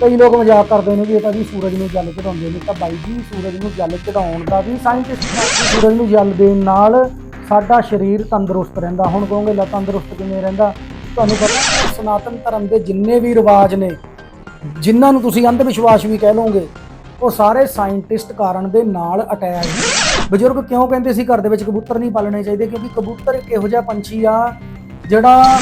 ਕਈ ਲੋਕ ਮਜ਼ਾਕ ਕਰਦੇ ਨੇ ਵੀ ਇਹ ਤਾਂ ਜੀ ਸੂਰਜ ਨੂੰ ਜਲ ਚੜਾਉਂਦੇ ਨੇ ਤਾਂ ਬਾਈ ਜੀ ਸੂਰਜ ਨੂੰ ਜਲ ਚੜਾਉਣ ਦਾ ਵੀ ਸਾਇੰਟਿਸਟ ਸੂਰਜ ਨੂੰ ਜਲ ਦੇਣ ਨਾਲ ਸਾਡਾ ਸਰੀਰ ਤੰਦਰੁਸਤ ਰਹਿੰਦਾ। ਹੁਣ ਕਹੋਗੇ, ਲਾ ਤੰਦਰੁਸਤ ਕਿਵੇਂ ਰਹਿੰਦਾ? ਤੁਹਾਨੂੰ ਪਤਾ ਸਨਾਤਨ ਧਰਮ ਦੇ ਜਿੰਨੇ ਵੀ ਰਿਵਾਜ ਨੇ, ਜਿਨ੍ਹਾਂ ਨੂੰ ਤੁਸੀਂ ਅੰਧ ਵਿਸ਼ਵਾਸ ਵੀ ਕਹਿ ਲਓਗੇ, ਉਹ ਸਾਰੇ ਸਾਇੰਟਿਸਟ ਕਾਰਨ ਦੇ ਨਾਲ ਅਟੈਚ ਬਜ਼ੁਰਗ ਕਿਉਂ ਕਹਿੰਦੇ ਸੀ ਘਰ ਦੇ ਵਿੱਚ ਕਬੂਤਰ ਨਹੀਂ ਪਾਲਣੇ ਚਾਹੀਦੇ? ਕਿਉਂਕਿ ਕਬੂਤਰ ਇੱਕ ਇਹੋ ਜਿਹਾ ਪੰਛੀ ਆ, ਜਿਹੜਾ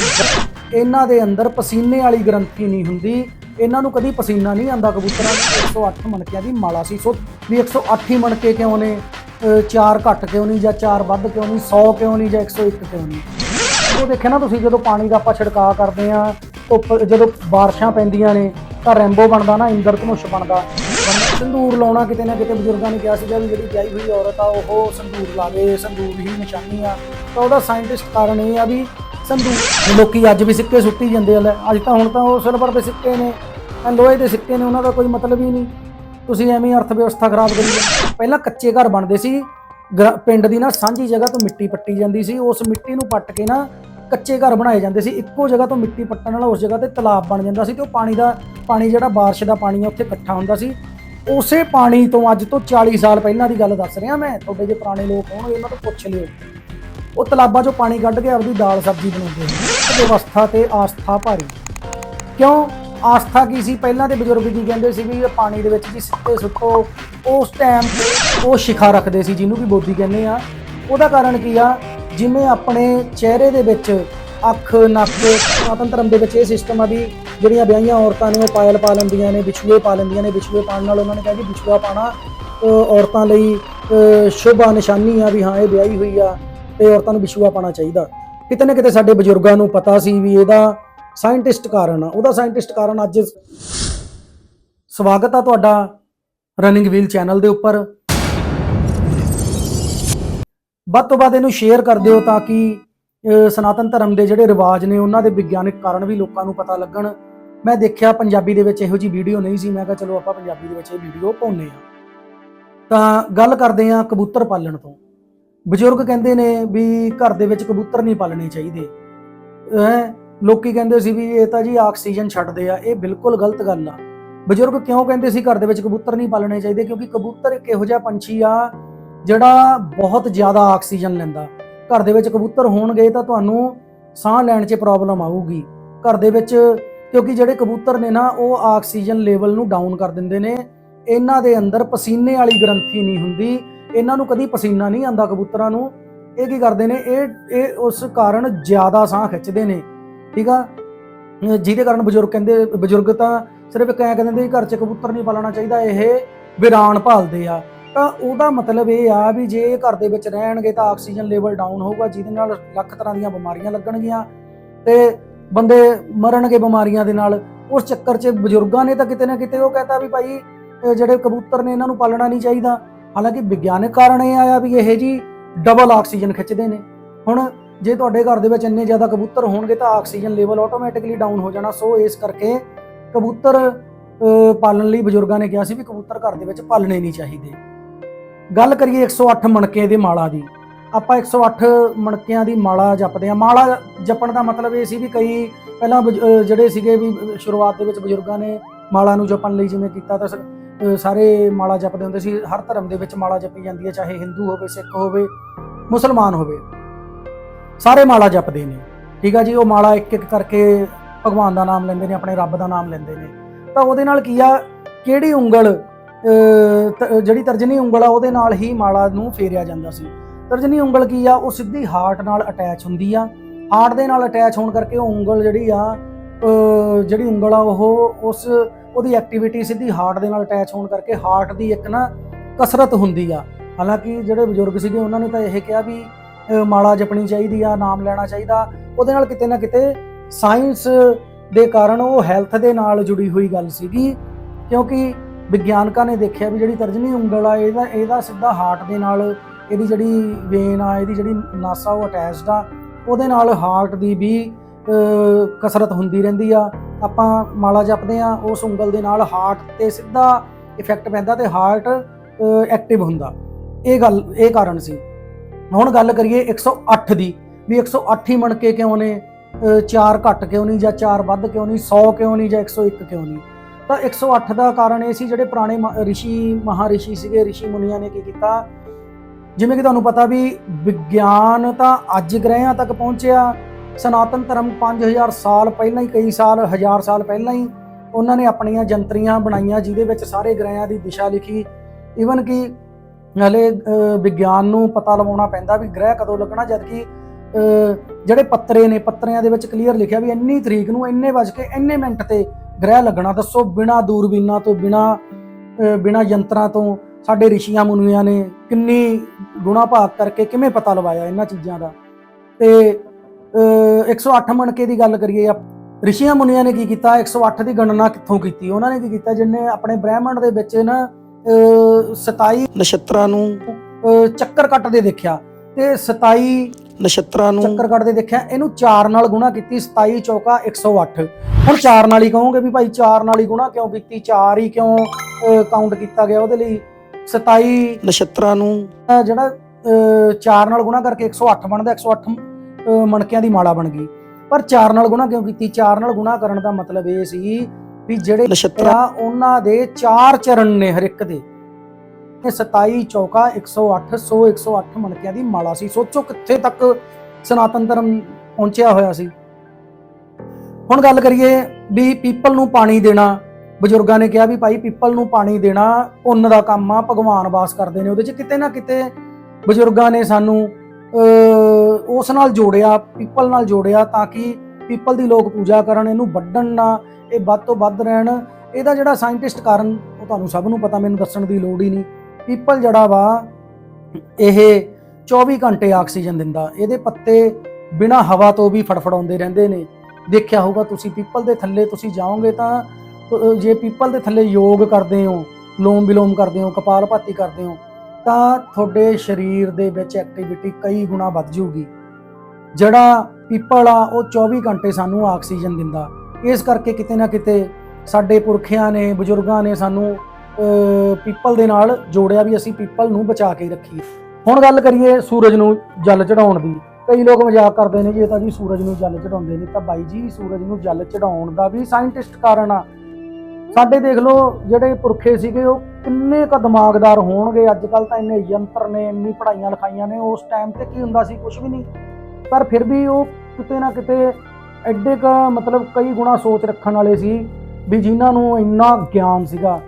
ਇਹਨਾਂ ਦੇ ਅੰਦਰ ਪਸੀਨੇ ਵਾਲੀ ਗ੍ਰੰਥੀ ਨਹੀਂ ਹੁੰਦੀ ਇਹਨਾਂ ਨੂੰ ਕਦੀ ਪਸੀਨਾ ਨਹੀਂ ਆਂਦਾ ਕਬੂਤਰਾਂ ਨੂੰ। 108 ਮਣਕਿਆਂ ਦੀ ਮਾਲਾ ਸੀ। ਸੋ ਵੀ 108 ਹੀ ਮਣਕੇ ਕਿਉਂ ਨੇ? ਚਾਰ ਘੱਟ ਕਿਉਂ ਨਹੀਂ ਜਾਂ ਚਾਰ ਵੱਧ ਕਿਉਂ ਨਹੀਂ? 100 ਕਿਉਂ ਨਹੀਂ ਜਾਂ 101 ਕਿਉਂ ਨਹੀਂ? ਉਹ ਦੇਖਿਆ ਨਾ ਤੁਸੀਂ, ਜਦੋਂ ਪਾਣੀ ਦਾ ਆਪਾਂ ਛਿੜਕਾਅ ਕਰਦੇ ਆ ਧੁੱਪ, ਜਦੋਂ ਬਾਰਿਸ਼ਾਂ ਪੈਂਦੀਆਂ ਨੇ, ਤਾਂ ਰੈਂਬੋ ਬਣਦਾ ਨਾ, ਇੰਦਰ ਧਨੁਸ਼ ਬਣਦਾ। ਸੰਦੂਰ ਲਾਉਣਾ ਕਿਤੇ ਨਾ ਕਿਤੇ ਬਜ਼ੁਰਗਾਂ ਨੇ ਕਿਹਾ ਸੀਗਾ ਵੀ ਜਿਹੜੀ ਵਿਆਹੀ ਹੋਈ ਔਰਤ ਆ, ਉਹ ਸੰਦੂਰ ਲਾਵੇ ਸੰਦੂਰ ਹੀ ਨਿਸ਼ਾਨੀ ਆ। ਤਾਂ ਉਹਦਾ ਸਾਇੰਟਿਸਟ ਕਾਰਨ ਇਹ ਆ ਵੀ ਸੰਦੂਰ ਲੋਕੀ ਅੱਜ ਵੀ ਸਿੱਕੇ ਸੁੱਟੀ ਜਾਂਦੇ ਆ, ਲੈ, ਅੱਜ ਤਾਂ ਹੁਣ ਤਾਂ ਉਹ ਸਿਲਵਰ ਦੇ ਸਿੱਕੇ ਨੇ ਇਹ ਲੋਹੇ ਦੇ ਸਿੱਕੇ ਨੇ, ਉਹਨਾਂ ਦਾ ਕੋਈ ਮਤਲਬ ਹੀ ਨਹੀਂ। ਤੁਸੀਂ ਐਵੇਂ ਅਰਥ ਵਿਵਸਥਾ ਖਰਾਬ ਕਰੀ ਪਹਿਲਾਂ ਕੱਚੇ ਘਰ ਬਣਦੇ ਸੀ, ਗਰ- ਪਿੰਡ ਦੀ ਨਾ ਸਾਂਝੀ ਜਗ੍ਹਾ ਤੋਂ ਮਿੱਟੀ ਪੱਟੀ ਜਾਂਦੀ ਸੀ, ਉਸ ਮਿੱਟੀ ਨੂੰ ਪੱਟ ਕੇ ਨਾ ਕੱਚੇ ਘਰ ਬਣਾਏ ਜਾਂਦੇ ਸੀ। ਇੱਕੋ ਜਗ੍ਹਾ ਤੋਂ ਮਿੱਟੀ ਪੱਟਣ ਨਾਲ ਉਸ ਜਗ੍ਹਾ ਤੇ ਤਲਾਬ ਬਣ ਜਾਂਦਾ ਸੀ ਤੇ ਉਹ ਪਾਣੀ ਦਾ, ਪਾਣੀ ਜਿਹੜਾ ਬਾਰਿਸ਼ ਦਾ ਪਾਣੀ ਆ, ਉੱਥੇ ਇਕੱਠਾ ਹੁੰਦਾ ਸੀ। ਉਸੇ ਪਾਣੀ ਤੋਂ ਅੱਜ ਤੋਂ 40 ਸਾਲ ਪਹਿਲਾਂ ਦੀ ਗੱਲ ਦੱਸ ਰਿਹਾ ਮੈਂ, ਤੁਹਾਡੇ ਜੇ ਪੁਰਾਣੇ ਲੋਕ ਹੋਣਗੇ, ਉਹਨਾਂ ਤੋਂ ਪੁੱਛ ਲਿਓ। ਉਹ ਤਲਾਬਾਂ 'ਚੋਂ ਪਾਣੀ ਕੱਢ ਕੇ ਆਪਦੀ ਦਾਲ ਸਬਜ਼ੀ ਬਣਾਉਂਦੇ ਸੀ ਵਿਵਸਥਾ ਤੇ ਆਸਥਾ ਭਾਰੀ। ਕਿਉਂ? ਆਸਥਾ ਕੀ ਸੀ? ਪਹਿਲਾਂ ਦੇ ਬਜ਼ੁਰਗ ਜੀ ਕਹਿੰਦੇ ਸੀ ਵੀ ਪਾਣੀ ਦੇ ਵਿੱਚ ਜੀ ਸਿੱਟੇ ਸੁੱਟੋ। ਉਸ ਟਾਈਮ ਤੇ ਉਹ ਸ਼ਿਖਾ ਰੱਖਦੇ ਸੀ ਜਿਹਨੂੰ ਵੀ ਬੋਧੀ ਕਹਿੰਦੇ ਆ। ਉਹਦਾ ਕਾਰਨ ਕੀ ਆ? ਜਿਵੇਂ ਆਪਣੇ ਚਿਹਰੇ ਦੇ ਵਿੱਚ ਅੱਖ ਨੱਕ ਸਨਾਤਨ ਧਰਮ ਦੇ ਵਿੱਚ ਇਹ ਸਿਸਟਮ ਆ ਵੀ ਜਿਹੜੀਆਂ ਵਿਆਹੀਆਂ ਔਰਤਾਂ ਨੇ ਉਹ ਪਾਇਲ ਪਾ ਲੈਂਦੀਆਂ ਨੇ ਵਿਛੂਏ ਪਾ ਲੈਂਦੀਆਂ ਨੇ ਵਿਛੂਏ ਪਾਉਣ ਨਾਲ ਉਹਨਾਂ ਨੇ ਕਿਹਾ ਕਿ ਵਿਛੂਆ ਪਾਣਾ ਔਰਤਾਂ ਲਈ ਅ, ਸ਼ੁਭ ਆ ਨਿਸ਼ਾਨੀ ਆ ਵੀ ਹਾਂ ਇਹ ਵਿਆਹੀ ਹੋਈ ਆ। ਤੇ ਔਰਤਾਂ ਨੂੰ ਵਿਛੂਆ ਪਾਣਾ ਚਾਹੀਦਾ। ਕਿਤੇ ਨਾ ਕਿਤੇ ਸਾਡੇ ਬਜ਼ੁਰਗਾਂ ਨੂੰ ਪਤਾ ਸੀ ਵੀ ਇਹਦਾ ਸਾਇੰਟਿਸਟ ਕਾਰਨ ਆ। ਉਹਦਾ ਸਾਇੰਟਿਸਟ ਕਾਰਨ ਅੱਜ ਸਵਾਗਤ ਆ ਤੁਹਾਡਾ ਰਨਿੰਗ ਵੀਲ ਚੈਨਲ ਦੇ ਉੱਪਰ। ਵੱਧ ਤੋਂ ਵੱਧ ਇਹਨੂੰ ਸ਼ੇਅਰ ਕਰ ਦਿਓ ਤਾਂ ਕਿ ਸਨਾਤਨ ਧਰਮ ਦੇ ਜਿਹੜੇ ਰਿਵਾਜ ਨੇ, ਉਹਨਾਂ ਦੇ ਵਿਗਿਆਨਿਕ ਕਾਰਨ ਵੀ ਲੋਕਾਂ ਨੂੰ ਪਤਾ ਲੱਗਣ। ਮੈਂ ਦੇਖਿਆ ਪੰਜਾਬੀ ਦੇ ਵਿੱਚ ਇਹੋ ਜੀ ਵੀਡੀਓ ਨਹੀਂ ਸੀ। ਮੈਂ ਕਿਹਾ ਚਲੋ ਆਪਾਂ ਪੰਜਾਬੀ ਦੇ ਵਿੱਚ ਇਹ ਵੀਡੀਓ ਪਾਉਨੇ ਆ ਤਾਂ ਗੱਲ ਕਰਦੇ ਆ ਕਬੂਤਰ ਪਾਲਣ ਤੋਂ। ਬਜ਼ੁਰਗ ਕਹਿੰਦੇ ਨੇ ਵੀ ਘਰ ਦੇ ਵਿੱਚ ਕਬੂਤਰ ਨਹੀਂ ਪਾਲਣੇ ਚਾਹੀਦੇ। ਹੈ? ਲੋਕੀ ਕਹਿੰਦੇ ਸੀ ਵੀ ਇਹ ਤਾਂ ਜੀ ਆਕਸੀਜਨ ਛੱਡਦੇ ਆ, ਇਹ ਬਿਲਕੁਲ ਗਲਤ ਗੱਲ ਆ। ਬਜ਼ੁਰਗ ਕਿਉਂ ਕਹਿੰਦੇ ਸੀ ਘਰ ਦੇ ਵਿੱਚ ਕਬੂਤਰ ਨਹੀਂ ਪਾਲਣੇ ਚਾਹੀਦੇ? ਕਿਉਂਕਿ ਕਬੂਤਰ ਇੱਕ ਇਹੋ ਜਿਹਾ ਪੰਛੀ ਆ ਜਿਹੜਾ ਬਹੁਤ ਜ਼ਿਆਦਾ ਆਕਸੀਜਨ ਲੈਂਦਾ। ਘਰ ਦੇ ਵਿੱਚ ਕਬੂਤਰ ਹੋਣਗੇ ਤਾਂ ਤੁਹਾਨੂੰ ਸਾਹ ਲੈਣ 'ਚ ਪ੍ਰੋਬਲਮ ਆਊਗੀ। ਘਰ ਦੇ ਵਿੱਚ, ਕਿਉਂਕਿ ਜਿਹੜੇ ਕਬੂਤਰ ਨੇ ਨਾ, ਉਹ ਆਕਸੀਜਨ ਲੈਵਲ ਨੂੰ ਡਾਊਨ ਕਰ ਦਿੰਦੇ ਨੇ। ਇਹਨਾਂ ਦੇ ਅੰਦਰ ਪਸੀਨੇ ਵਾਲੀ ਗ੍ਰੰਥੀ ਨਹੀਂ ਹੁੰਦੀ। ਇਹਨਾਂ ਨੂੰ ਕਦੀ ਪਸੀਨਾ ਨਹੀਂ ਆਂਦਾ ਕਬੂਤਰਾਂ ਨੂੰ। ਇਹ ਕੀ ਕਰਦੇ ਨੇ? ਇਹ ਇਹ ਉਸ ਕਾਰਨ ਜ਼ਿਆਦਾ ਸਾਹ ਖਿੱਚਦੇ ਨੇ। ਠੀਕ ਆ? ਜਿਹਦੇ ਕਾਰਨ ਬਜ਼ੁਰਗ ਕਹਿੰਦੇ, ਬਜ਼ੁਰਗ ਤਾਂ ਸਿਰਫ ਇੱਕ ਕਹਿੰਦੇ ਨੇ ਘਰ 'ਚ ਕਬੂਤਰ ਨਹੀਂ ਪਾਲਣਾ ਚਾਹੀਦਾ, ਇਹ ਵਿਰਾਨ ਭਾਲਦੇ ਆ। ਤਾਂ ਉਹਦਾ ਮਤਲਬ ਇਹ ਆ ਵੀ ਜੇ ਇਹ ਘਰ ਦੇ ਵਿੱਚ ਰਹਿਣਗੇ ਤਾਂ ਆਕਸੀਜਨ ਲੈਵਲ ਡਾਊਨ ਹੋਊਗਾ, ਜਿਹਦੇ ਨਾਲ ਲੱਖ ਤਰ੍ਹਾਂ ਦੀਆਂ ਬਿਮਾਰੀਆਂ ਲੱਗਣਗੀਆਂ। ਤੇ ਬੰਦੇ ਮਰਨਗੇ ਬਿਮਾਰੀਆਂ ਦੇ ਨਾਲ। ਉਸ ਚੱਕਰ 'ਚ ਬਜ਼ੁਰਗਾਂ ਨੇ ਤਾਂ ਕਿਤੇ ਨਾ ਕਿਤੇ ਉਹ ਕਹਤਾ ਵੀ ਭਾਈ ਜਿਹੜੇ ਕਬੂਤਰ ਨੇ, ਇਹਨਾਂ ਨੂੰ ਪਾਲਣਾ ਨਹੀਂ ਚਾਹੀਦਾ। ਹਾਲਾਂਕਿ ਵਿਗਿਆਨਕ ਕਾਰਨ ਇਹ ਆਇਆ ਵੀ ਇਹ ਜੀ ਡਬਲ ਆਕਸੀਜਨ ਖਿੱਚਦੇ ਨੇ। ਹੁਣ ਜੇ ਤੁਹਾਡੇ ਘਰ ਦੇ ਵਿੱਚ ਇੰਨੇ ਜ਼ਿਆਦਾ ਕਬੂਤਰ ਹੋਣਗੇ ਤਾਂ ਆਕਸੀਜਨ ਲੈਵਲ ਆਟੋਮੈਟਿਕਲੀ ਡਾਊਨ ਹੋ ਜਾਣਾ। ਸੋ ਇਸ ਕਰਕੇ ਕਬੂਤਰ ਪਾਲਣ ਲਈ ਬਜ਼ੁਰਗਾਂ ਨੇ ਕਿਹਾ ਸੀ ਵੀ ਕਬੂਤਰ ਘਰ ਦੇ ਵਿੱਚ ਪਾਲਣੇ ਨਹੀਂ ਚਾਹੀਦੇ। ਗੱਲ ਕਰੀਏ 108 ਮਣਕੇ ਦੇ ਮਾਲਾ ਦੀ। ਆਪਾਂ 108 ਮਣਕਿਆਂ ਦੀ ਮਾਲਾ ਜਪਦੇ ਆ ਮਾਲਾ ਜਪਣ ਦਾ ਮਤਲਬ ਇਹ ਸੀ ਵੀ ਕਈ ਪਹਿਲਾਂ ਬਜ਼- ਜਿਹੜੇ ਸੀਗੇ ਵੀ ਸ਼ੁਰੂਆਤ ਦੇ ਵਿੱਚ ਬਜ਼ੁਰਗਾਂ ਨੇ ਮਾਲਾ ਨੂੰ ਜਪਣ ਲਈ ਜਿਵੇਂ ਕੀਤਾ ਤਾਂ ਸ- ਸਾਰੇ ਮਾਲਾ ਜਪਦੇ ਹੁੰਦੇ ਸੀ, ਹਰ ਧਰਮ ਦੇ ਵਿੱਚ ਮਾਲਾ ਜਪੀ ਜਾਂਦੀ ਹੈ, ਚਾਹੇ ਹਿੰਦੂ ਹੋਵੇ, ਸਿੱਖ ਹੋਵੇ, ਮੁਸਲਮਾਨ ਹੋਵੇ। ਸਾਰੇ ਮਾਲਾ ਜਪਦੇ ਨੇ। ਠੀਕ ਆ ਜੀ, ਉਹ ਮਾਲਾ ਇੱਕ ਇੱਕ ਕਰਕੇ ਭਗਵਾਨ ਦਾ ਨਾਮ ਲੈਂਦੇ ਨੇ, ਆਪਣੇ ਰੱਬ ਦਾ ਨਾਮ ਲੈਂਦੇ ਨੇ। ਤਾਂ ਉਹਦੇ ਨਾਲ ਕੀ ਆ, ਕਿਹੜੀ ਉਂਗਲ ਜਿਹੜੀ ਤਰਜਨੀ ਉਂਗਲ ਆ, ਉਹਦੇ ਨਾਲ ਹੀ ਮਾਲਾ ਨੂੰ ਫੇਰਿਆ ਜਾਂਦਾ ਸੀ। ਤਰਜਨੀ ਉਂਗਲ ਕੀ ਆ, ਉਹ ਸਿੱਧੀ ਹਾਰਟ ਨਾਲ ਅਟੈਚ ਹੁੰਦੀ ਆ। ਹਾਰਟ ਦੇ ਨਾਲ ਅਟੈਚ ਹੋਣ ਕਰਕੇ ਉਹ ਉਂਗਲ ਜਿਹੜੀ ਆ ਜਿਹੜੀ ਉਂਗਲ ਆ, ਉਹ ਉਸ ਉਹਦੀ ਐਕਟੀਵਿਟੀ ਸਿੱਧੀ ਹਾਰਟ ਦੇ ਨਾਲ ਅਟੈਚ ਹੋਣ ਕਰਕੇ ਹਾਰਟ ਦੀ ਇੱਕ ਨਾ ਕਸਰਤ ਹੁੰਦੀ ਆ। ਹਾਲਾਂਕਿ ਜਿਹੜੇ ਬਜ਼ੁਰਗ ਸੀਗੇ, ਉਹਨਾਂ ਨੇ ਤਾਂ ਇਹ ਕਿਹਾ ਵੀ ਮਾਲਾ ਜਪਣੀ ਚਾਹੀਦੀ ਆ, ਨਾਮ ਲੈਣਾ ਚਾਹੀਦਾ। ਉਹਦੇ ਨਾਲ ਕਿਤੇ ਨਾ ਕਿਤੇ ਸਾਇੰਸ ਦੇ ਕਾਰਨ ਉਹ ਹੈਲਥ ਦੇ ਨਾਲ ਜੁੜੀ ਹੋਈ ਗੱਲ ਸੀਗੀ। ਕਿਉਂਕਿ ਵਿਗਿਆਨਕਾਂ ਨੇ ਦੇਖਿਆ ਵੀ ਜਿਹੜੀ ਤਰਜਨੀ ਉਂਗਲ ਆ, ਇਹਦਾ ਇਹਦਾ ਸਿੱਧਾ ਹਾਰਟ ਦੇ ਨਾਲ ਇਹਦੀ ਜਿਹੜੀ ਵੇਨ ਆ, ਇਹਦੀ ਜਿਹੜੀ ਨਾਸਾ ਉਹ ਅਟੈਚਡ ਆ, ਉਹਦੇ ਨਾਲ ਹਾਰਟ ਦੀ ਵੀ ਕਸਰਤ ਹੁੰਦੀ ਰਹਿੰਦੀ ਆ। ਆਪਾਂ ਮਾਲਾ ਜਪਦੇ ਆ ਉਸ ਉਂਗਲ ਦੇ ਨਾਲ ਹਾਰਟ ਤੇ ਸਿੱਧਾ ਇਫੈਕਟ ਪੈਂਦਾ ਤੇ ਹਾਰਟ ਐਕਟਿਵ ਹੁੰਦਾ। ਇਹ ਗੱਲ, ਇਹ ਕਾਰਨ ਸੀ। ਹੁਣ ਗੱਲ ਕਰੀਏ 108 ਦੀ, ਵੀ 108 ਹੀ ਮਣਕੇ ਕਿਉਂ ਨੇ? 4 ਘੱਟ ਕਿਉਂ ਨਹੀਂ ਜਾਂ 4 ਵੱਧ ਕਿਉਂ ਨਹੀਂ 100 ਕਿਉਂ ਨਹੀਂ ਜਾਂ 101 ਕਿਉਂ ਨਹੀਂ? ਤਾਂ 108 ਦਾ ਕਾਰਨ ਇਹ ਸੀ, ਜਿਹੜੇ ਪੁਰਾਣੇ ਮ- ਰਿਸ਼ੀ, ਮਹਾਰਿਸ਼ੀ ਸੀਗੇ, ਰਿਸ਼ੀ ਮੁਨੀਆਂ ਨੇ ਕੀ ਕੀਤਾ? ਜਿਵੇਂ ਕਿ ਤੁਹਾਨੂੰ ਪਤਾ ਵੀ ਵਿਗਿਆਨ ਤਾਂ ਅੱਜ ਗ੍ਰਹਿਆਂ ਤੱਕ ਪਹੁੰਚਿਆ ਸਨਾਤਨ ਧਰਮ 5000 ਸਾਲ ਪਹਿਲਾਂ ਹੀ, ਕਈ ਸਾਲ, ਹਜ਼ਾਰ ਸਾਲ ਪਹਿਲਾਂ ਹੀ ਉਹਨਾਂ ਨੇ ਆਪਣੀਆਂ ਜੰਤਰੀਆਂ ਬਣਾਈਆਂ, ਜਿਹਦੇ ਵਿੱਚ ਸਾਰੇ ਗ੍ਰਹਿਆਂ ਦੀ ਦਿਸ਼ਾ ਲਿਖੀ। ਈਵਨ ਕਿ ਹਲੇ ਵਿਗਿਆਨ ਨੂੰ ਪਤਾ ਲਵਾਉਣਾ ਪੈਂਦਾ ਵੀ ਗ੍ਰਹਿ ਕਦੋਂ ਲੱਗਣਾ, ਜਦਕਿ ਜਿਹੜੇ ਪੱਤਰੇ ਨੇ, ਪੱਤਰਿਆਂ ਦੇ ਵਿੱਚ ਕਲੀਅਰ ਲਿਖਿਆ ਵੀ ਇੰਨੀ ਤਰੀਕ ਨੂੰ ਇੰਨੇ ਵਜ ਕੇ ਇੰਨੇ ਮਿੰਟ ਤੇ ਗ੍ਰਹਿ ਲੱਗਣਾ। ਦੱਸੋ, ਬਿਨਾ ਦੂਰਬੀਨਾਂ ਤੋਂ, ਬਿਨਾ ਬਿਨਾ ਯੰਤਰਾਂ ਤੋਂ ਸਾਡੇ ਰਿਸ਼ੀਆਂ ਮੁਨੀਆਂ ਨੇ ਕਿੰਨੀ ਗੁਣਾ ਭਾਗ ਕਰਕੇ ਕਿਵੇਂ ਪਤਾ ਲਵਾਇਆ ਇਹਨਾਂ ਚੀਜ਼ਾਂ ਦਾ? ਤੇ 108 ਮਣਕੇ ਦੀ ਗੱਲ ਕਰੀਏ ਰਿਸ਼ੀਆਂ ਮੁਨੀਆਂ ਨੇ ਕੀ ਕੀਤਾ? 108 ਦੀ ਗਣਨਾ ਕਿੱਥੋਂ ਕੀਤੀ? ਉਹਨਾਂ ਨੇ ਕੀ ਕੀਤਾ? ਜਿਹਨੇ ਆਪਣੇ ਬ੍ਰਹਿਮੰਡ ਦੇ ਵਿੱਚ ਨਾ ਅਹ, 27 ਨਛੱਤਰਾਂ ਨੂੰ ਚੱਕਰ ਕੱਟਦੇ ਦੇਖਿਆ ਤੇ 27 ਨਛੱਤਰਾਂ ਨੂੰ ਚੱਕਰ ਕੱਟਦੇ ਦੇਖਿਆ। ਇਹਨੂੰ 4 ਨਾਲ ਗੁਣਾ ਕੀਤੀ 27 ਚੌਕਾ 108 ਹੁਣ 4 ਨਾਲ ਹੀ ਕਹੋਗੇ ਵੀ ਭਾਈ 4 ਨਾਲ ਹੀ ਗੁਣਾ ਕਿਉਂ ਕੀਤੀ? 4 ਹੀ ਕਿਉਂ ਕਾਊਂਟ ਕੀਤਾ ਗਿਆ ਉਹਦੇ ਲਈ? 27 ਨਛੱਤਰਾਂ ਨੂੰ ਜਿਹੜਾ 4 ਨਾਲ ਗੁਣਾ ਕਰਕੇ 108 ਬਣਦਾ 108 ਅਹ, ਮਣਕਿਆਂ ਦੀ ਮਾਲਾ ਬਣ ਗਈ। ਪਰ 4 ਨਾਲ ਗੁਣਾ ਕਿਉਂ ਕੀਤੀ? 4 ਨਾਲ ਗੁਣਾ ਕਰਨ ਦਾ ਮਤਲਬ ਇਹ ਸੀ ਵੀ ਜਿਹੜੇ ਨਛੱਤਰ ਆ ਉਹਨਾਂ ਦੇ ਚਾਰ ਚਰਨ ਨੇ ਹਰ ਇੱਕ ਦੇ। ਤੇ 27 ਚੌਕਾ 108 100 108 ਮਣਕਿਆਂ ਦੀ ਮਾਲਾ ਸੀ। ਸੋਚੋ ਕਿੱਥੇ ਤੱਕ ਸਨਾਤਨ ਧਰਮ ਪਹੁੰਚਿਆ ਹੋਇਆ ਸੀ। ਹੁਣ ਗੱਲ ਕਰੀਏ ਵੀ ਪੀਪਲ ਨੂੰ ਪਾਣੀ ਦੇਣਾ। ਬਜ਼ੁਰਗਾਂ ਨੇ ਕਿਹਾ ਵੀ ਭਾਈ ਪੀਪਲ ਨੂੰ ਪਾਣੀ ਦੇਣਾ ਪੁੰਨ ਦਾ ਕੰਮ ਆ ਭਗਵਾਨ ਵਾਸ ਕਰਦੇ ਨੇ। ਉਹਦੇ 'ਚ ਕਿਤੇ ਨਾ ਕਿਤੇ ਬਜ਼ੁਰਗਾਂ ਨੇ ਸਾਨੂੰ ਉਸ ਨਾਲ ਜੋੜਿਆ ਪੀਪਲ ਨਾਲ ਜੋੜਿਆ ਤਾਂ ਕਿ ਪੀਪਲ ਦੀ ਲੋਕ ਪੂਜਾ ਕਰਨ, ਇਹਨੂੰ ਵੱਢਣ ਨਾ, ਇਹ ਵੱਧ ਤੋਂ ਵੱਧ ਰਹਿਣ। ਇਹਦਾ ਜਿਹੜਾ ਸਾਇੰਟਿਸਟ ਕਾਰਨ, ਉਹ ਤੁਹਾਨੂੰ ਸਭ ਨੂੰ ਪਤਾ, ਮੈਨੂੰ ਦੱਸਣ ਦੀ ਲੋੜ ਹੀ ਨਹੀਂ। ਪੀਪਲ ਜਿਹੜਾ ਵਾ, ਇਹ 24 ਘੰਟੇ ਆਕਸੀਜਨ ਦਿੰਦਾ। ਇਹਦੇ ਪੱਤੇ ਬਿਨਾ ਹਵਾ ਤੋਂ ਵੀ ਫੜਫੜਾਉਂਦੇ ਰਹਿੰਦੇ ਨੇ। ਦੇਖਿਆ ਹੋਊਗਾ ਤੁਸੀਂ ਪੀਪਲ ਦੇ ਥੱਲੇ ਤੁਸੀਂ ਜਾਓਗੇ ਤਾਂ ਜੇ ਪੀਪਲ ਦੇ ਥੱਲੇ ਯੋਗ ਕਰਦੇ ਹੋ, ਲੋਮ ਵਿਲੋਮ ਕਰਦੇ ਹੋ ਕਪਾਲ ਭਾਤੀ ਕਰਦੇ ਹੋ, ਤਾਂ ਤੁਹਾਡੇ ਸਰੀਰ ਦੇ ਵਿੱਚ ਐਕਟੀਵਿਟੀ ਕਈ ਗੁਣਾ ਵੱਧ ਜੂਗੀ ਜਿਹੜਾ ਪੀਪਲ ਆ, ਉਹ 24 ਘੰਟੇ ਸਾਨੂੰ ਆਕਸੀਜਨ ਦਿੰਦਾ। ਇਸ ਕਰਕੇ ਕਿਤੇ ਨਾ ਕਿਤੇ ਸਾਡੇ ਪੁਰਖਿਆਂ ਨੇ, ਬਜ਼ੁਰਗਾਂ ਨੇ ਸਾਨੂੰ ਪੀਪਲ ਦੇ ਨਾਲ ਜੋੜਿਆ ਵੀ ਅਸੀਂ ਪੀਪਲ ਨੂੰ ਬਚਾ ਕੇ ਰੱਖੀਏ। ਹੁਣ ਗੱਲ ਕਰੀਏ ਸੂਰਜ ਨੂੰ ਜਲ ਚੜਾਉਣ ਦੀ। ਕਈ ਲੋਕ ਮਜ਼ਾਕ ਕਰਦੇ ਨੇ, ਜੀ ਇਹ ਤਾਂ ਜੀ ਸੂਰਜ ਨੂੰ ਜਲ ਚੜਾਉਂਦੇ ਨੇ, ਤਾਂ ਬਾਈ ਜੀ ਸੂਰਜ ਨੂੰ ਜਲ ਚੜਾਉਣ ਦਾ ਵੀ ਸਾਇੰਟਿਸਟ ਕਾਰਨ ਆ। ਸਾਡੇ ਦੇਖ ਲਓ, ਜਿਹੜੇ ਪੁਰਖੇ ਸੀਗੇ, ਉਹ ਕਿੰਨੇ ਕ ਦਿਮਾਗਦਾਰ ਹੋਣਗੇ। ਅੱਜ ਕੱਲ ਤਾਂ ਇੰਨੇ ਯੰਤਰ ਨੇ, ਇੰਨੀ ਪੜ੍ਹਾਈਆਂ ਲਿਖਾਈਆਂ ਨੇ, ਉਸ ਟਾਈਮ ਤੇ ਕੀ ਹੁੰਦਾ ਸੀ ਕੁਝ ਵੀ ਨਹੀਂ। ਪਰ ਫਿਰ ਵੀ ਉਹ ਕਿਤੇ ਨਾ ਕਿਤੇ ਐਡੇ ਕ ਮਤਲਬ ਕਈ ਗੁਣਾ ਸੋਚ ਰੱਖਣ ਵਾਲੇ ਸੀ ਵੀ ਜਿਨ੍ਹਾਂ ਨੂੰ ਇੰਨਾ ਗਿਆਨ ਸੀਗਾ।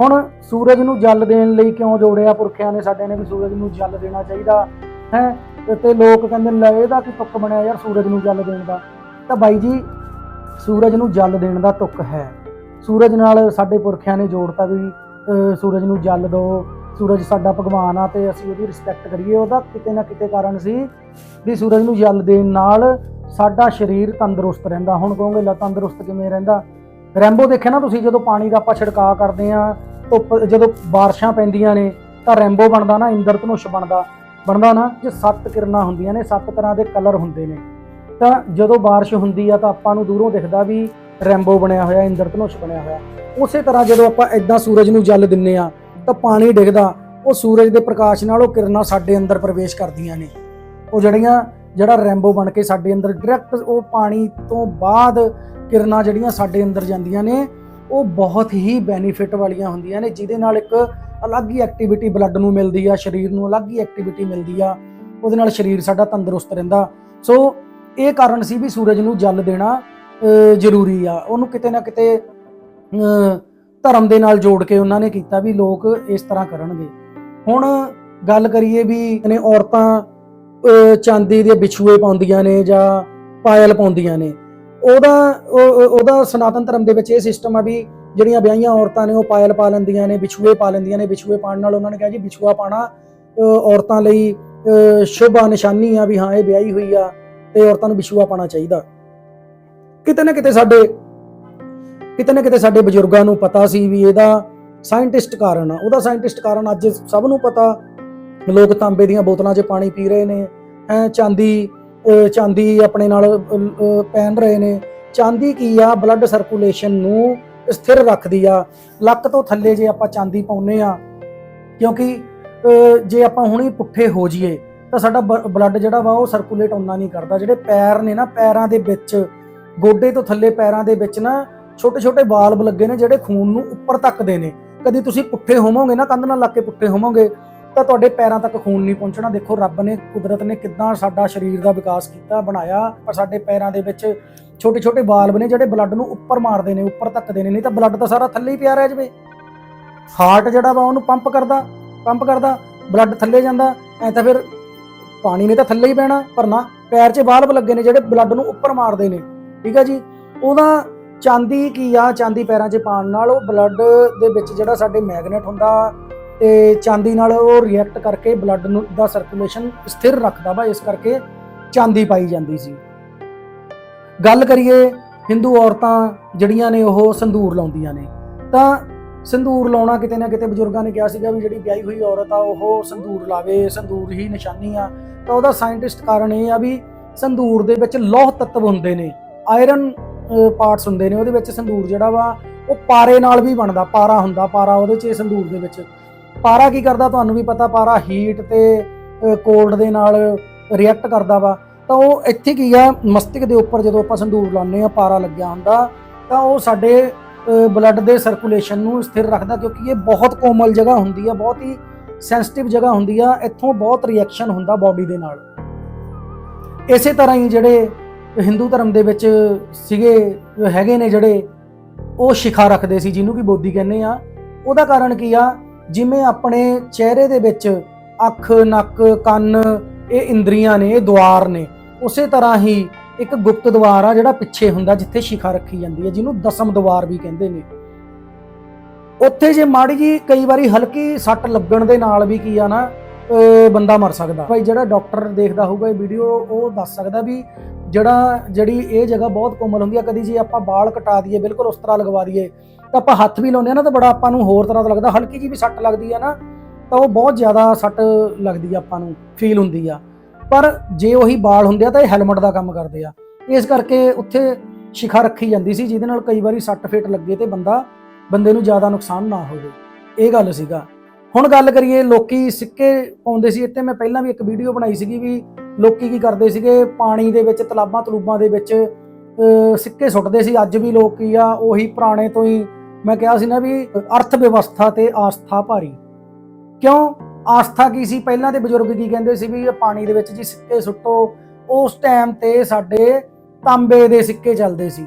ਹੁਣ ਸੂਰਜ ਨੂੰ ਜਲ ਦੇਣ ਲਈ ਕਿਉਂ ਜੋੜਿਆ? ਪੁਰਖਿਆਂ ਨੇ ਸਾਡੇ ਨੇ ਵੀ ਸੂਰਜ ਨੂੰ ਜਲ ਦੇਣਾ ਚਾਹੀਦਾ। ਹੈ? ਤੇ ਲੋਕ ਕਹਿੰਦੇ, ਲੈ ਇਹਦਾ ਕੀ ਤੁੱਕ ਬਣਿਆ ਯਾਰ ਸੂਰਜ ਨੂੰ ਜਲ ਦੇਣ ਦਾ? ਤਾਂ ਬਾਈ ਜੀ, ਸੂਰਜ ਨੂੰ ਜਲ ਦੇਣ ਦਾ ਤੁੱਕ ਹੈ। ਸੂਰਜ ਨਾਲ ਸਾਡੇ ਪੁਰਖਿਆਂ ਨੇ ਜੋੜਤਾ ਵੀ ਸੂਰਜ ਨੂੰ ਜਲ ਦਿਓ। ਸੂਰਜ ਸਾਡਾ ਭਗਵਾਨ ਆ ਤੇ ਅਸੀਂ ਉਹਦੀ ਰਿਸਪੈਕਟ ਕਰੀਏ। ਉਹਦਾ ਕਿਤੇ ਨਾ ਕਿਤੇ ਕਾਰਨ ਸੀ ਵੀ ਸੂਰਜ ਨੂੰ ਜਲ ਦੇਣ ਨਾਲ ਸਾਡਾ ਸਰੀਰ ਤੰਦਰੁਸਤ ਰਹਿੰਦਾ। ਹੁਣ ਕਹੋਗੇ, ਲਾ ਤੰਦਰੁਸਤ ਕਿਵੇਂ ਰਹਿੰਦਾ? ਰੈਂਬੋ ਦੇਖਿਆ ਨਾ ਤੁਸੀਂ, ਜਦੋਂ ਪਾਣੀ ਦਾ ਆਪਾਂ ਛਿੜਕਾਅ ਕਰਦੇ ਆ ਧੁੱਪ, ਜਦੋਂ ਬਾਰਿਸ਼ਾਂ ਪੈਂਦੀਆਂ ਨੇ, ਤਾਂ ਰੈਂਬੋ ਬਣਦਾ ਨਾ ਇੰਦਰ ਧਨੁਸ਼ ਬਣਦਾ। ਬਣਦਾ ਨਾ ਜੇ ਸੱਤ ਕਿਰਨਾਂ ਹੁੰਦੀਆਂ ਨੇ, ਸੱਤ ਤਰ੍ਹਾਂ ਦੇ ਕਲਰ ਹੁੰਦੇ ਨੇ। ਤਾਂ ਜਦੋਂ ਬਾਰਿਸ਼ ਹੁੰਦੀ ਆ, ਤਾਂ ਆਪਾਂ ਨੂੰ ਦੂਰੋਂ ਦਿਖਦਾ ਵੀ ਰੈਂਬੋ ਬਣਿਆ ਹੋਇਆ ਇੰਦਰ ਧਨੁਸ਼ ਬਣਿਆ ਹੋਇਆ। ਉਸੇ ਤਰ੍ਹਾਂ ਜਦੋਂ ਆਪਾਂ ਇਦਾਂ ਸੂਰਜ ਨੂੰ ਜਲ ਦਿੰਨੇ ਆ ਤਾਂ ਪਾਣੀ ਡਿੱਗਦਾ, ਉਹ ਸੂਰਜ ਦੇ ਪ੍ਰਕਾਸ਼ ਨਾਲ ਉਹ ਕਿਰਨਾਂ ਸਾਡੇ ਅੰਦਰ ਪ੍ਰਵੇਸ਼ ਕਰਦੀਆਂ ਨੇ। ਉਹ ਜਿਹੜੀਆਂ, ਜਿਹੜਾ ਰੈਂਬੋ ਬਣ ਕੇ ਸਾਡੇ ਅੰਦਰ ਡਾਇਰੈਕਟ ਉਹ ਪਾਣੀ ਤੋਂ ਬਾਅਦ ਕਿਰਨਾਂ ਜਿਹੜੀਆਂ ਸਾਡੇ ਅੰਦਰ ਜਾਂਦੀਆਂ ਨੇ, ਉਹ ਬਹੁਤ ਹੀ ਬੈਨੀਫਿਟ ਵਾਲੀਆਂ ਹੁੰਦੀਆਂ ਨੇ, ਜਿਹਦੇ ਨਾਲ ਇੱਕ ਅਲੱਗ ਹੀ ਐਕਟੀਵਿਟੀ ਬਲੱਡ ਨੂੰ ਮਿਲਦੀ ਆ, ਸਰੀਰ ਨੂੰ ਅਲੱਗ ਹੀ ਐਕਟੀਵਿਟੀ ਮਿਲਦੀ ਆ, ਉਹਦੇ ਨਾਲ ਸਰੀਰ ਸਾਡਾ ਤੰਦਰੁਸਤ ਰਹਿੰਦਾ। ਸੋ ਇਹ ਕਾਰਨ ਸੀ ਵੀ ਸੂਰਜ ਨੂੰ ਜਲ ਦੇਣਾ ਜ਼ਰੂਰੀ ਆ। ਉਹਨੂੰ ਕਿਤੇ ਨਾ ਕਿਤੇ ਧਰਮ ਦੇ ਨਾਲ ਜੋੜ ਕੇ ਉਹਨਾਂ ਨੇ ਕੀਤਾ ਵੀ ਲੋਕ ਇਸ ਤਰ੍ਹਾਂ ਕਰਨਗੇ। ਹੁਣ ਗੱਲ ਕਰੀਏ ਵੀ ਨੇ ਔਰਤਾਂ ਚਾਂਦੀ ਦੇ ਵਿਛੂਏ ਪਾਉਂਦੀਆਂ ਨੇ ਜਾਂ ਪਾਇਲ ਪਾਉਂਦੀਆਂ ਨੇ। ਉਹਦਾ, ਉਹ- ਉਹਦਾ ਸਨਾਤਨ ਧਰਮ ਦੇ ਵਿੱਚ ਇਹ ਸਿਸਟਮ ਆ ਵੀ ਜਿਹੜੀਆਂ ਵਿਆਹੀਆਂ ਔਰਤਾਂ ਨੇ ਉਹ ਪਾਇਲ ਪਾ ਲੈਂਦੀਆਂ ਨੇ, ਵਿਛੂਏ ਪਾ ਲੈਂਦੀਆਂ ਨੇ। ਵਿਛੂਏ ਪਾਉਣ ਨਾਲ ਉਹਨਾਂ ਨੇ ਕਿਹਾ ਜੀ ਵਿਛੂਆ ਪਾਣਾ ਔਰਤਾਂ ਲਈ ਸ਼ੁਭ ਆ, ਨਿਸ਼ਾਨੀ ਆ ਵੀ ਹਾਂ, ਇਹ ਵਿਆਹੀ ਹੋਈ ਆ ਤੇ ਔਰਤਾਂ ਨੂੰ ਵਿਛੂਆ ਪਾਣਾ ਚਾਹੀਦਾ। ਕਿਤੇ ਨਾ ਕਿਤੇ ਸਾਡੇ ਕਿਤੇ ਨਾ ਕਿਤੇ ਸਾਡੇ ਬਜ਼ੁਰਗਾਂ ਨੂੰ ਪਤਾ ਸੀ ਵੀ ਇਹਦਾ ਸਾਇੰਟਿਸਟ ਕਾਰਨ ਆ। ਉਹਦਾ ਸਾਇੰਟਿਸਟ ਕਾਰਨ ਅੱਜ ਸਭ ਨੂੰ ਪਤਾ। ਲੋਕ ਤਾਂਬੇ ਦੀਆਂ ਬੋਤਲਾਂ 'ਚ ਪਾਣੀ ਪੀ ਰਹੇ ਨੇ। ਹੈ, ਚਾਂਦੀ ਚਾਂਦੀ ਆਪਣੇ ਨਾਲ ਪਹਿਨ ਰਹੇ ਨੇ। ਚਾਂਦੀ ਕੀ ਆ? ਬਲੱਡ ਸਰਕੂਲੇਸ਼ਨ ਨੂੰ ਸਥਿਰ ਰੱਖਦੀ ਆ। ਲੱਕ ਤੋਂ ਥੱਲੇ ਜੇ ਆਪਾਂ ਚਾਂਦੀ ਪਾਉਨੇ ਆ, ਕਿਉਂਕਿ ਜੇ ਆਪਾਂ ਹੁਣੀ ਪੁੱਠੇ ਹੋ ਜਾਈਏ, ਤਾਂ ਸਾਡਾ ਬਲੱਡ ਜਿਹੜਾ ਵਾ ਉਹ ਸਰਕੂਲੇਟ ਉਹਨਾਂ ਨਹੀਂ ਕਰਦਾ। ਜਿਹੜੇ ਪੈਰ ਨੇ ਨਾ, ਪੈਰਾਂ ਦੇ ਵਿੱਚ, ਗੋਡੇ ਤੋਂ ਥੱਲੇ ਪੈਰਾਂ ਦੇ ਵਿੱਚ ਨਾ ਛੋਟੇ ਛੋਟੇ ਵਾਲਵ ਲੱਗੇ ਨੇ ਜਿਹੜੇ ਖੂਨ ਨੂੰ ਉੱਪਰ ਧੱਕਦੇ ਨੇ। ਕਦੀ ਤੁਸੀਂ ਪੁੱਠੇ ਹੋਵੋਗੇ ਨਾ, ਕੰਧ ਨਾਲ ਲੱਗ ਕੇ ਪੁੱਠੇ ਹੋਵੋਗੇ, ਤਾਂ ਤੁਹਾਡੇ ਪੈਰਾਂ ਤੱਕ ਖੂਨ ਨਹੀਂ ਪਹੁੰਚਣਾ। ਦੇਖੋ, ਰੱਬ ਨੇ, ਕੁਦਰਤ ਨੇ ਕਿੱਦਾਂ ਸਾਡਾ ਸਰੀਰ ਦਾ ਵਿਕਾਸ ਕੀਤਾ, ਬਣਾਇਆ, ਪਰ ਸਾਡੇ ਪੈਰਾਂ ਦੇ ਵਿੱਚ ਛੋਟੇ ਛੋਟੇ ਵਾਲਵ ਨੇ ਜਿਹੜੇ ਬਲੱਡ ਨੂੰ ਉੱਪਰ ਮਾਰਦੇ ਨੇ, ਉੱਪਰ ਧੱਕਦੇ ਨੇ, ਨਹੀਂ ਤਾਂ ਬਲੱਡ ਤਾਂ ਸਾਰਾ ਥੱਲੇ ਹੀ ਪਿਆ ਰਹਿ ਜਾਵੇ। ਹਾਰਟ ਜਿਹੜਾ ਵਾ, ਉਹਨੂੰ ਪੰਪ ਕਰਦਾ ਪੰਪ ਕਰਦਾ, ਬਲੱਡ ਥੱਲੇ ਜਾਂਦਾ, ਐ ਤਾਂ ਫਿਰ ਪਾਣੀ ਨੇ ਤਾਂ ਥੱਲੇ ਹੀ ਪੈਣਾ ਪਰ ਨਾ, ਪੈਰ 'ਚ ਵਾਲਵ ਲੱਗੇ ਨੇ ਜਿਹੜੇ ਬਲੱਡ ਨੂੰ ਉੱਪਰ ਮਾਰਦੇ ਨੇ। ਠੀਕ ਹੈ ਜੀ? ਉਹਦਾ ਚਾਂਦੀ ਕੀ ਆ? ਚਾਂਦੀ ਪੈਰਾਂ 'ਚ ਪਾਉਣ ਨਾਲ ਉਹ ਬਲੱਡ ਦੇ ਵਿੱਚ ਜਿਹੜਾ ਸਾਡੇ ਮੈਗਨੇਟ ਹੁੰਦਾ ਤੇ ਚਾਂਦੀ ਨਾਲ ਉਹ ਰਿਐਕਟ ਕਰਕੇ ਬਲੱਡ ਨੂੰ ਦਾ ਸਰਕੂਲੇਸ਼ਨ ਸਥਿਰ ਰੱਖਦਾ ਵਾ, ਇਸ ਕਰਕੇ ਚਾਂਦੀ ਪਾਈ ਜਾਂਦੀ ਸੀ। ਗੱਲ ਕਰੀਏ ਹਿੰਦੂ ਔਰਤਾਂ ਜਿਹੜੀਆਂ ਨੇ ਉਹ ਸੰਧੂਰ ਲਾਉਂਦੀਆਂ ਨੇ, ਤਾਂ ਸੰਧੂਰ ਲਾਉਣਾ ਕਿਤੇ ਨਾ ਕਿਤੇ ਬਜ਼ੁਰਗਾਂ ਨੇ ਕਿਹਾ ਸੀਗਾ ਵੀ ਜਿਹੜੀ ਵਿਆਹੀ ਹੋਈ ਔਰਤ ਆ, ਉਹ ਸੰਧੂਰ ਲਾਵੇ ਸੰਧੂਰ ਹੀ ਨਿਸ਼ਾਨੀ ਆ। ਤਾਂ ਉਹਦਾ ਸਾਇੰਟਿਸਟ ਕਾਰਨ ਇਹ ਆ ਵੀ ਸੰਧੂਰ ਦੇ ਵਿੱਚ ਲੌਹ ਤੱਤਵ ਹੁੰਦੇ ਨੇ ਆਇਰਨ ਪਾਰਟਸ ਹੁੰਦੇ ਨੇ, ਉਹਦੇ ਵਿੱਚ ਸੰਦੂਰ ਜਿਹੜਾ ਵਾ, ਉਹ ਪਾਰੇ ਨਾਲ ਵੀ ਬਣਦਾ, ਪਾਰਾ ਹੁੰਦਾ, ਪਾਰਾ ਉਹਦੇ 'ਚ ਇਹ ਸੰਧੂਰ ਦੇ ਵਿੱਚ। ਪਾਰਾ ਕੀ ਕਰਦਾ ਤੁਹਾਨੂੰ ਵੀ ਪਤਾ, ਪਾਰਾ ਹੀਟ ਤੇ ਕੋਲਡ ਦੇ ਨਾਲ ਰਿਐਕਟ ਕਰਦਾ ਵਾ। ਤਾਂ ਉਹ ਇੱਥੇ ਕੀ ਆ, ਮਸਤਕ ਦੇ ਉੱਪਰ ਜਦੋਂ ਆਪਾਂ ਸੰਧੂਰ ਲਾਉਂਦੇ ਆ ਪਾਰਾ ਲੱਗਿਆ ਹੁੰਦਾ, ਤਾਂ ਉਹ ਸਾਡੇ ਬਲੱਡ ਦੇ ਸਰਕੂਲੇਸ਼ਨ ਨੂੰ ਸਥਿਰ ਰੱਖਦਾ, ਕਿਉਂਕਿ ਇਹ ਬਹੁਤ ਕੋਮਲ ਜਗ੍ਹਾ ਹੁੰਦੀ ਆ, ਬਹੁਤ ਹੀ ਸੈਂਸਿਟਿਵ ਜਗ੍ਹਾ ਹੁੰਦੀ ਆ, ਇੱਥੋਂ ਬਹੁਤ ਰਿਐਕਸ਼ਨ ਹੁੰਦਾ ਬਾਡੀ ਦੇ ਨਾਲ। ਇਸੇ ਤਰ੍ਹਾਂ ਹੀ ਜਿਹੜੇ ਹਿੰਦੂ ਧਰਮ ਦੇ ਵਿੱਚ ਸੀਗੇ, ਹੈਗੇ ਨੇ ਜਿਹੜੇ, ਉਹ ਸ਼ਿਖਾ ਰੱਖਦੇ ਸੀ, ਜਿਹਨੂੰ ਕਿ ਬੋਧੀ ਕਹਿੰਦੇ ਆ। ਉਹਦਾ ਕਾਰਨ ਕੀ ਆ? ਜਿਵੇਂ ਆਪਣੇ ਚਿਹਰੇ ਦੇ ਵਿੱਚ ਅੱਖ, ਨੱਕ, ਕੰਨ, ਇਹ ਇੰਦਰੀਆਂ ਨੇ, ਇਹ ਦੁਆਰ ਨੇ, ਉਸੇ ਤਰ੍ਹਾਂ ਹੀ ਇੱਕ ਗੁਪਤ ਦੁਆਰ ਆ ਜਿਹੜਾ ਪਿੱਛੇ ਹੁੰਦਾ, ਜਿੱਥੇ ਸ਼ਿਖਾ ਰੱਖੀ ਜਾਂਦੀ ਹੈ ਜਿਹਨੂੰ ਦਸਮ ਦੁਆਰ ਵੀ ਕਹਿੰਦੇ ਨੇ। ਉੱਥੇ ਜੇ ਮਾੜੀ ਜੀ ਕਈ ਵਾਰੀ ਹਲਕੀ ਸੱਟ ਲੱਗਣ ਦੇ ਨਾਲ ਵੀ ਕੀ ਆ ਨਾ, ਅਹ ਬੰਦਾ ਮਰ ਸਕਦਾ। ਭਾਈ ਜਿਹੜਾ ਡਾਕਟਰ ਦੇਖਦਾ ਹੋਊਗਾ ਇਹ ਵੀਡੀਓ, ਉਹ ਦੱਸ ਸਕਦਾ ਵੀ ਜਿਹੜਾ ਜਿਹੜੀ ਇਹ ਜਗ੍ਹਾ ਬਹੁਤ ਕੋਮਲ ਹੁੰਦੀ ਆ, ਕਦੀ ਜੇ ਆਪਾਂ ਵਾਲ ਕਟਾ ਦਈਏ, ਬਿਲਕੁਲ ਉਸ ਤਰ੍ਹਾਂ ਲਗਵਾ ਦਈਏ, ਤਾਂ ਆਪਾਂ ਹੱਥ ਵੀ ਲਾਉਂਦੇ ਆ ਨਾ, ਤਾਂ ਬੜਾ ਆਪਾਂ ਨੂੰ ਹੋਰ ਤਰ੍ਹਾਂ ਦਾ ਲੱਗਦਾ, ਹਲਕੀ ਜੀ ਵੀ ਸੱਟ ਲੱਗਦੀ ਆ ਨਾ, ਤਾਂ ਉਹ ਬਹੁਤ ਜ਼ਿਆਦਾ ਸੱਟ ਲੱਗਦੀ ਆ ਆਪਾਂ ਨੂੰ ਫੀਲ ਹੁੰਦੀ ਆ। ਪਰ ਜੇ ਉਹੀ ਵਾਲ ਹੁੰਦੇ ਆ, ਤਾਂ ਇਹ ਹੈਲਮਟ ਦਾ ਕੰਮ ਕਰਦੇ ਆ। ਇਸ ਕਰਕੇ ਉੱਥੇ ਸ਼ਿਖਾ ਰੱਖੀ ਜਾਂਦੀ ਸੀ, ਜਿਹਦੇ ਨਾਲ ਕਈ ਵਾਰੀ ਸੱਟ ਫੇਟ ਲੱਗੇ ਤੇ ਬੰਦਾ, ਬੰਦੇ ਨੂੰ ਜ਼ਿਆਦਾ ਨੁਕਸਾਨ ਨਾ ਹੋਵੇ। ਇਹ ਗੱਲ ਸੀਗਾ। ਹੁਣ ਗੱਲ ਕਰੀਏ, ਲੋਕੀ ਸਿੱਕੇ ਪਾਉਂਦੇ ਸੀ, ਇੱਥੇ ਮੈਂ ਪਹਿਲਾਂ ਵੀ ਇੱਕ ਵੀਡੀਓ ਬਣਾਈ ਸੀਗੀ ਵੀ ਲੋਕੀ ਕੀ ਕਰਦੇ ਸੀਗੇ? ਪਾਣੀ ਦੇ ਵਿੱਚ, ਤਲਾਬਾਂ ਤਲੂਬਾਂ ਦੇ ਵਿੱਚ ਸਿੱਕੇ ਸੁੱਟਦੇ ਸੀ। ਅੱਜ ਵੀ ਲੋਕ ਕੀ ਆ, ਉਹੀ ਪੁਰਾਣੇ ਤੋਂ ਹੀ ਮੈਂ ਕਿਹਾ ਸੀ ਨਾ ਵੀ, ਅਰਥ ਵਿਵਸਥਾ ਤੇ ਆਸਥਾ ਭਾਰੀ। ਕਿਉਂ? ਆਸਥਾ ਕੀ ਸੀ? ਪਹਿਲਾਂ ਦੇ ਬਜ਼ੁਰਗ ਕੀ ਕਹਿੰਦੇ ਸੀ ਵੀ, ਪਾਣੀ ਦੇ ਵਿੱਚ ਜੀ ਸਿੱਕੇ ਸੁੱਟੋ, ਉਸ ਟਾਈਮ ਤੇ ਸਾਡੇ ਤਾਂਬੇ ਦੇ ਸਿੱਕੇ ਚੱਲਦੇ ਸੀ।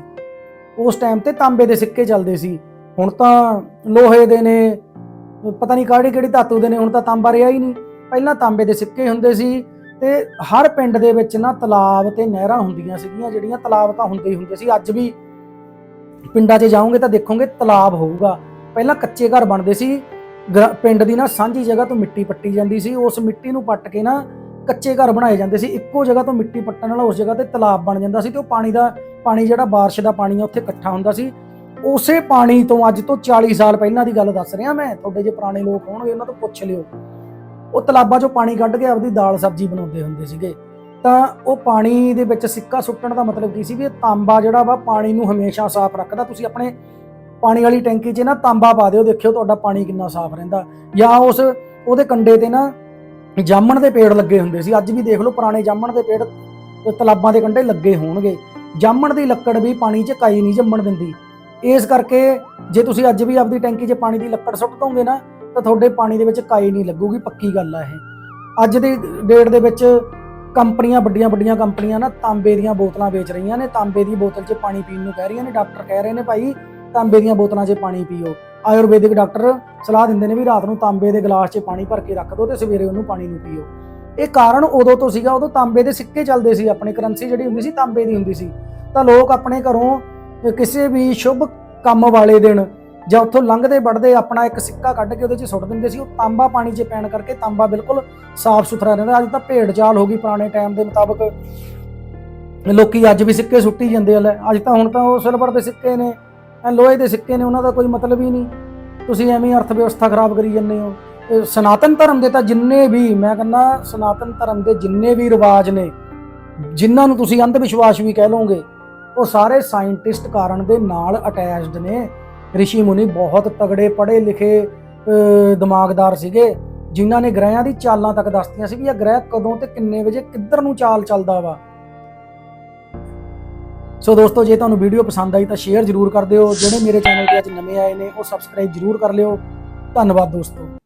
ਉਸ ਟਾਈਮ ਤੇ ਤਾਂਬੇ ਦੇ ਸਿੱਕੇ ਚੱਲਦੇ ਸੀ। ਹੁਣ ਤਾਂ ਲੋਹੇ ਦੇ ਨੇ, ਪਤਾ ਨਹੀਂ ਕਿਹੜੀ ਕਿਹੜੀ ਧਾਤੂ ਦੇ ਨੇ, ਹੁਣ ਤਾਂ ਤਾਂਬਾ ਰਿਹਾ ਹੀ ਨਹੀਂ। ਪਹਿਲਾਂ ਤਾਂਬੇ ਦੇ ਸਿੱਕੇ ਹੁੰਦੇ ਸੀ ਤੇ ਹਰ ਪਿੰਡ ਦੇ ਵਿੱਚ ਨਾ ਤਲਾਬ ਤੇ ਨਹਿਰਾਂ ਹੁੰਦੀਆਂ ਸੀਗੀਆਂ, ਜਿਹੜੀਆਂ ਤਲਾਬ ਤਾਂ ਹੁੰਦੇ ਹੀ ਹੁੰਦੇ ਸੀ। ਅੱਜ ਵੀ ਪਿੰਡਾਂ 'ਚ ਜਾਓਗੇ ਤਾਂ ਦੇਖੋਗੇ ਤਲਾਬ ਹੋਊਗਾ। ਪਹਿਲਾਂ ਕੱਚੇ ਘਰ ਬਣਦੇ ਸੀ। ਪਿੰਡ ਦੀ ਨਾ ਸਾਂਝੀ ਜਗ੍ਹਾ ਤੋਂ ਮਿੱਟੀ ਪੱਟੀ ਜਾਂਦੀ ਸੀ। ਉਸ ਮਿੱਟੀ ਨੂੰ ਪੱਟ ਕੇ ਨਾ ਕੱਚੇ ਘਰ ਬਣਾਏ ਜਾਂਦੇ ਸੀ। ਇੱਕੋ ਜਗ੍ਹਾ ਤੋਂ ਮਿੱਟੀ ਪੱਟਣ ਨਾਲ ਉਸ ਜਗ੍ਹਾ ਤੇ ਤਲਾਬ ਬਣ ਜਾਂਦਾ ਸੀ ਤੇ ਉਹ ਪਾਣੀ ਦਾ, ਪਾਣੀ ਜਿਹੜਾ ਬਾਰਿਸ਼ ਦਾ ਪਾਣੀ ਆ, ਉੱਥੇ ਇਕੱਠਾ ਹੁੰਦਾ ਸੀ। ਉਸੇ ਪਾਣੀ ਤੋਂ ਅੱਜ ਤੋਂ 40 ਸਾਲ ਪਹਿਲਾਂ ਦੀ ਗੱਲ ਦੱਸ ਰਿਹਾ ਮੈਂ। ਤੁਹਾਡੇ ਜੇ ਪੁਰਾਣੇ ਲੋਕ ਹੋਣਗੇ, ਉਹਨਾਂ ਤੋਂ ਪੁੱਛ ਲਿਓ। ਉਹ ਤਲਾਬਾਂ 'ਚੋਂ ਪਾਣੀ ਕੱਢ ਕੇ ਆਪਦੀ ਦਾਲ ਸਬਜ਼ੀ ਬਣਾਉਂਦੇ ਹੁੰਦੇ ਸੀਗੇ। ਤਾਂ ਉਹ ਪਾਣੀ ਦੇ ਵਿੱਚ ਸਿੱਕਾ ਸੁੱਟਣ ਦਾ ਮਤਲਬ ਕੀ ਸੀ ਵੀ ਇਹ ਤਾਂਬਾ ਜਿਹੜਾ ਵਾ ਪਾਣੀ ਨੂੰ ਹਮੇਸ਼ਾ ਸਾਫ਼ ਰੱਖਦਾ। ਤੁਸੀਂ ਆਪਣੇ ਪਾਣੀ ਵਾਲੀ ਟੈਂਕੀ 'ਚ ਨਾ ਤਾਂਬਾ ਪਾ ਦਿਓ, ਦੇਖਿਓ ਤੁਹਾਡਾ ਪਾਣੀ ਕਿੰਨਾ ਸਾਫ਼ ਰਹਿੰਦਾ। ਜਾਂ ਉਸ ਉਹਦੇ ਕੰਡੇ ਤੇ ਨਾ ਜਾਮਣ ਦੇ ਪੇੜ ਲੱਗੇ ਹੁੰਦੇ ਸੀ। ਅੱਜ ਵੀ ਦੇਖ ਲਓ ਪੁਰਾਣੇ ਜਾਮਣ ਦੇ ਪੇੜ ਤਲਾਬਾਂ ਦੇ ਕੰਢੇ ਲੱਗੇ ਹੋਣਗੇ। ਜਾਮਣ ਦੀ ਲੱਕੜ ਵੀ ਪਾਣੀ 'ਚ ਕਾਈ ਨਹੀਂ ਜੰਮਣ ਦਿੰਦੀ। ਇਸ ਕਰਕੇ ਜੇ ਤੁਸੀਂ ਅੱਜ ਵੀ ਆਪਦੀ ਟੈਂਕੀ 'ਚ ਪਾਣੀ ਦੀ ਲੱਕੜ ਸੁੱਟ ਦੋਗੇ ਨਾ ਤਾਂ ਤੁਹਾਡੇ ਪਾਣੀ ਦੇ ਵਿੱਚ ਕਾਈ ਨਹੀਂ ਲੱਗੂਗੀ, ਪੱਕੀ ਗੱਲ ਆ ਇਹ। ਅੱਜ ਦੀ ਡੇਟ ਦੇ ਵਿੱਚ ਕੰਪਨੀਆਂ, ਵੱਡੀਆਂ ਵੱਡੀਆਂ ਕੰਪਨੀਆਂ ਨਾ ਤਾਂਬੇ ਦੀਆਂ ਬੋਤਲਾਂ ਵੇਚ ਰਹੀਆਂ ਨੇ। ਤਾਂਬੇ ਦੀ ਬੋਤਲ 'ਚ ਪਾਣੀ ਪੀਣ ਨੂੰ ਕਹਿ ਰਹੀਆਂ ਨੇ, ਡਾਕਟਰ ਕਹਿ ਰਹੇ ਨੇ ਭਾਈ, ਤਾਂਬੇ ਦੀਆਂ ਬੋਤਲਾਂ 'ਚ ਪਾਣੀ ਪੀਓ। ਆਯੁਰਵੈਦਿਕ ਡਾਕਟਰ ਸਲਾਹ ਦਿੰਦੇ ਨੇ ਵੀ ਰਾਤ ਨੂੰ ਤਾਂਬੇ ਦੇ ਗਲਾਸ 'ਚ ਪਾਣੀ ਭਰ ਕੇ ਰੱਖ ਦਿਓ ਤੇ ਸਵੇਰੇ ਉਹਨੂੰ ਪਾਣੀ ਨੂੰ ਪੀਓ। ਇਹ ਕਾਰਨ ਉਦੋਂ ਤੋਂ ਸੀਗਾ, ਉਦੋਂ ਤਾਂਬੇ ਦੇ ਸਿੱਕੇ ਚੱਲਦੇ ਸੀ, ਆਪਣੇ ਕਰੰਸੀ ਜਿਹੜੀ ਹੁੰਦੀ ਸੀ, ਤਾਂਬੇ ਦੀ ਹੁੰਦੀ ਸੀ। ਤਾਂ ਲੋਕ ਆਪਣੇ ਘਰੋਂ ਕਿਸੇ ਵੀ ਸ਼ੁਭ ਕੰਮ ਵਾਲੇ ਦਿਨ ਜਾਂ ਉੱਥੋਂ ਲੰਘਦੇ ਵੜਦੇ ਆਪਣਾ ਇੱਕ ਸਿੱਕਾ ਕੱਢ ਕੇ ਉਹਦੇ 'ਚ ਸੁੱਟ ਦਿੰਦੇ ਸੀ, ਉਹ ਤਾਂਬਾ ਪਾਣੀ 'ਚ ਪੈਣ ਕਰਕੇ ਤਾਂਬਾ ਬਿਲਕੁਲ ਸਾਫ਼ ਸੁਥਰਾ ਰਹਿੰਦਾ, ਅੱਜ ਤਾਂ ਭੇਡ ਚਾਲ ਹੋ ਗਈ ਪੁਰਾਣੇ ਟਾਈਮ ਦੇ ਮੁਤਾਬਕ। ਲੋਕੀ ਅੱਜ ਵੀ ਸਿੱਕੇ ਸੁੱਟੀ ਜਾਂਦੇ ਆ ਅੱਜ ਤਾਂ ਹੁਣ ਤਾਂ ਉਹ ਸਿਲਵਰ ਦੇ ਸਿੱਕੇ ਨੇ ਲੋਹੇ ਦੇ ਸਿੱਕੇ ਨੇ, ਉਹਨਾਂ ਦਾ ਕੋਈ ਮਤਲਬ ਹੀ ਨਹੀਂ। ਤੁਸੀਂ ਐਵੇਂ ਅਰਥ ਵਿਵਸਥਾ ਖਰਾਬ ਕਰੀ ਜਾਂਦੇ ਹੋ। ਸਨਾਤਨ ਧਰਮ ਦੇ ਤਾਂ ਜਿੰਨੇ ਵੀ, ਮੈਂ ਕਹਿੰਦਾ ਸਨਾਤਨ ਧਰਮ ਦੇ ਜਿੰਨੇ ਵੀ ਰਿਵਾਜ ਨੇ, ਜਿਨ੍ਹਾਂ ਨੂੰ ਤੁਸੀਂ ਅੰਧ ਵਿਸ਼ਵਾਸ ਵੀ ਕਹਿ ਲਓਗੇ, ਉਹ ਸਾਰੇ ਸਾਇੰਟਿਸਟ ਕਾਰਨ ਦੇ ਨਾਲ ਅਟੈਚਡ ਨੇ। ਰਿਸ਼ੀ ਮੁਨੀ ਬਹੁਤ ਤਗੜੇ, ਪੜ੍ਹੇ ਲਿਖੇ ਦਿਮਾਗਦਾਰ ਸੀਗੇ, ਜਿਨ੍ਹਾਂ ਨੇ ਗ੍ਰਹਿਆਂ ਦੀ ਚਾਲਾਂ ਤੱਕ ਦੱਸਤੀਆਂ ਸੀ ਵੀ ਇਹ ਗ੍ਰਹਿ ਕਦੋਂ ਤੇ ਕਿੰਨੇ ਵਜੇ ਕਿੱਧਰ ਨੂੰ ਚਾਲ ਚੱਲਦਾ ਵਾ। ਸੋ ਦੋਸਤੋ, ਜੇ ਤੁਹਾਨੂੰ ਵੀਡੀਓ ਪਸੰਦ ਆਈ ਤਾਂ ਸ਼ੇਅਰ ਜ਼ਰੂਰ ਕਰ ਦਿਓ, ਜਿਹੜੇ ਮੇਰੇ ਚੈਨਲ ਤੇ ਅੱਜ ਨਵੇਂ ਆਏ ਨੇ, ਉਹ ਸਬਸਕ੍ਰਾਈਬ ਜ਼ਰੂਰ ਕਰ ਲਿਓ। ਧੰਨਵਾਦ ਦੋਸਤੋ।